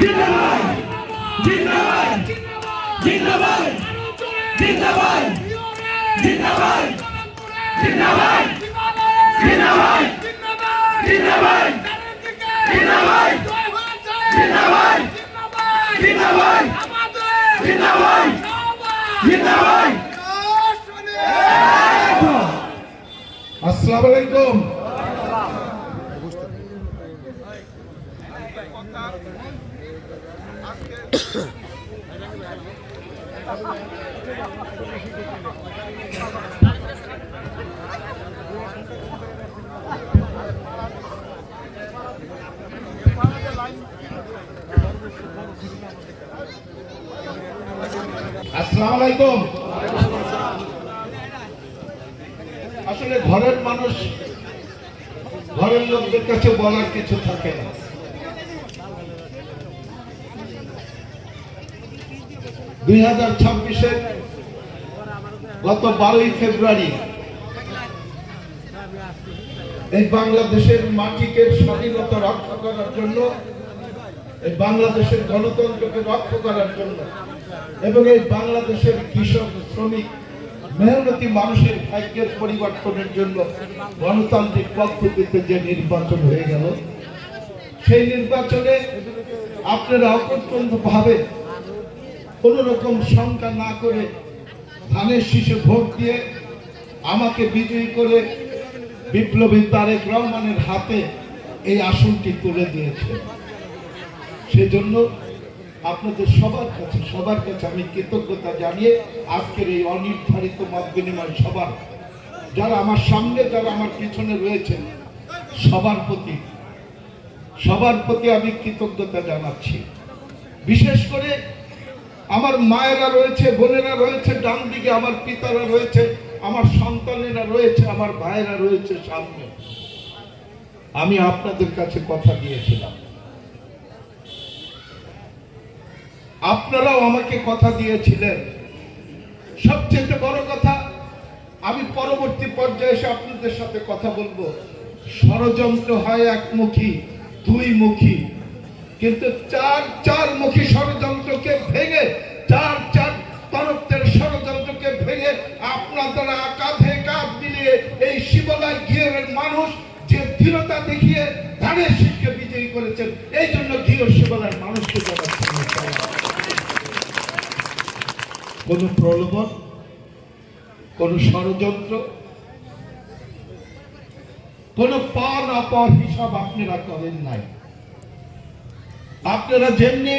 জিন্দাবাদ জিন্দাবাদ জিন্দাবাদ জিন্দাবাদ জিন্দাবাদ জিন্দাবাদ জিন্দাবাদ জিন্দাবাদ জিন্দাবাদ জিন্দাবাদ জিন্দাবাদ জিন্দাবাদ জিন্দাবাদ আসসালামু আলাইকুম। আসসালামু আসলে ঘরের মানুষ ঘরের লোকদের কাছে বলার কিছু থাকে না। দুই হাজার ছাব্বিশের গত বারোই ফেব্রুয়ারি এই বাংলাদেশের মাটিকে স্বাধীনতা রক্ষা করার জন্য, এই বাংলাদেশের গণতন্ত্রকে রক্ষা করার জন্য এবং এই বাংলাদেশের কৃষক, শ্রমিক, মেহনতি মানুষের ভাগ্যের পরিবর্তনের জন্য গণতান্ত্রিক পদ্ধতিতে যে নির্বাচন হয়ে গেল, সেই নির্বাচনে আপনারা অপ্রত্যন্ত ভাবে কোন রকম শঙ্কা না করে ধানের শীষে ভোট দিয়ে আমাকে বিজয়ী করে বিপ্লবী তারেক রহমানের হাতে এই আসনটি তুলে দিয়েছে। সেজন্য আপনাদের সবার কাছে সবার কাছে আমি কৃতজ্ঞতা জানিয়ে আজকের এই অনির্ধারিত মত বিনিময় সবার যারা আমার সামনে, যারা আমার পিছনে রয়েছেন, সবার প্রতি সবার প্রতি আমি কৃতজ্ঞতা জানাচ্ছি। বিশেষ করে আমার মায়েরা রয়েছে, বোনেরা রয়েছে, ডান দিকে আমার পিতারা রয়েছে, আমার সন্তানেরা রয়েছে, আমার ভাইয়েরা রয়েছে সামনে। আমি আপনাদের কাছে কথা দিয়েছিলাম। আপনারাও আমাকে কথা দিয়েছিলেন। সবচেয়ে বড় কথা, আমি পরবর্তী পর্যায়ে এসে আপনাদের সাথে কথা বলব। ষড়যন্ত্র হয় একমুখী দুই মুখী কিন্তু চার চার মুখী ষড়যন্ত্রকে ভেঙে, চার চার তরফের ষড়যন্ত্রকে ভেঙে আপনারা কাঁধে কাঁধ মিলিয়ে এই শিবলায় গিয়ের মানুষ যে দৃঢ়তা দেখিয়ে ধানের শীতকে বিজয়ী করেছেন, এই জন্য গৃহ শিবলার মানুষকে কোন প্রলোভন, কোন ষড়যন্ত্র, কোন পর অপর হিসাব আপনারা করেন নাই। আপনারা যেমনি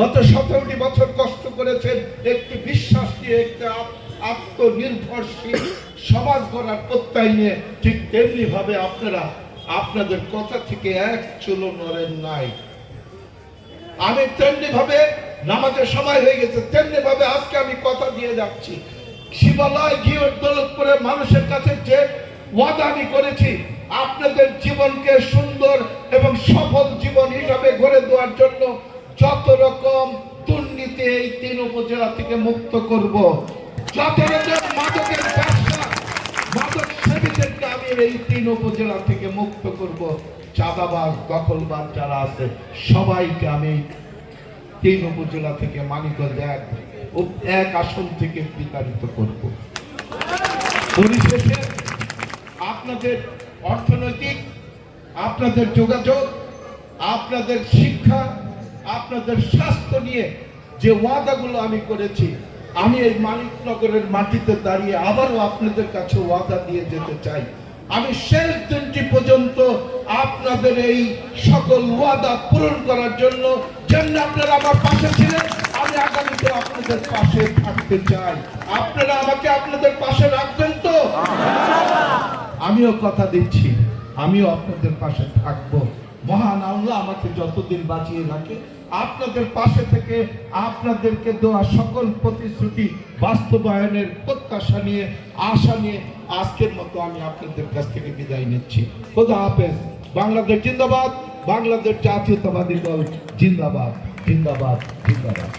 গত সতেরোটি বছর কষ্ট করেছেন, একটি বিশ্বাস নিয়ে, একটি আত্মনির্ভরশীল সমাজ গড়ার প্রত্যয় নিয়ে, ঠিক তেমনি ভাবে আপনারা আপনাদের কথা থেকে এক চুলো নড়েন নাই। আমি তেমনি ভাবে নামাজের সময় হয়ে গেছে তেমনি ভাবে আজকে আমি কথা দিয়ে যাচ্ছি। শিবালয় গিয়ে দৌলতপুরে মানুষের কাছে যে ওয়াদা আমি করেছি, আপনাদের জীবনকে সুন্দর এবং সফল জীবন গড়ে জন্য যত রকম দুর্নীতি এই তিন উপজেলা থেকে মুক্ত করব। যত রকম মাদকের ব্যবসা, মাদক সেবীদেরকে আমি এই তিন উপজেলা থেকে মুক্ত করব। চাঁদাবাজ যারা আছে, সবাইকে আমি তিন উপজেলা থেকে এক আসন থেকে বিতাড়িত করব। পরিশেষে আপনাদের অর্থনৈতিক, আপনাদের যোগাযোগ আপনাদের শিক্ষা আপনাদের স্বাস্থ্য নিয়ে যে ওয়াদাগুলো আমি করেছি আমি এই মানিকনগরের মাটিতে দাঁড়িয়ে আবারও আপনাদের কাছে ওয়াদা দিয়ে যেতে চাই। আমি শেষ দিনটি পর্যন্ত আপনাদের এই সকল ওয়াদা পূরণ করার জন্য যেমন আপনারা আমার পাশে ছিলেন আমি আগামীতে আপনাদের পাশে থাকতে চাই। আপনারা আমাকে আপনাদের পাশে রাখবেন তো? আমিও কথা দিচ্ছি আমিও আপনাদের পাশে থাকব। মহান আল্লাহ আমাকে যতদিন বাঁচিয়ে রাখে, আপনাদের পাশে থেকে আপনাদেরকে দেওয়া সকল প্রতিশ্রুতি বাস্তবায়নের প্রত্যাশা নিয়ে, আশা নিয়ে আজকের মতো আমি আপনাদের কাছ থেকে বিদায় নিচ্ছি। খোদা হাফেজ। বাংলাদেশ জিন্দাবাদ, বাংলাদেশ জাতীয়তাবাদী দল জিন্দাবাদ জিন্দাবাদ জিন্দাবাদ।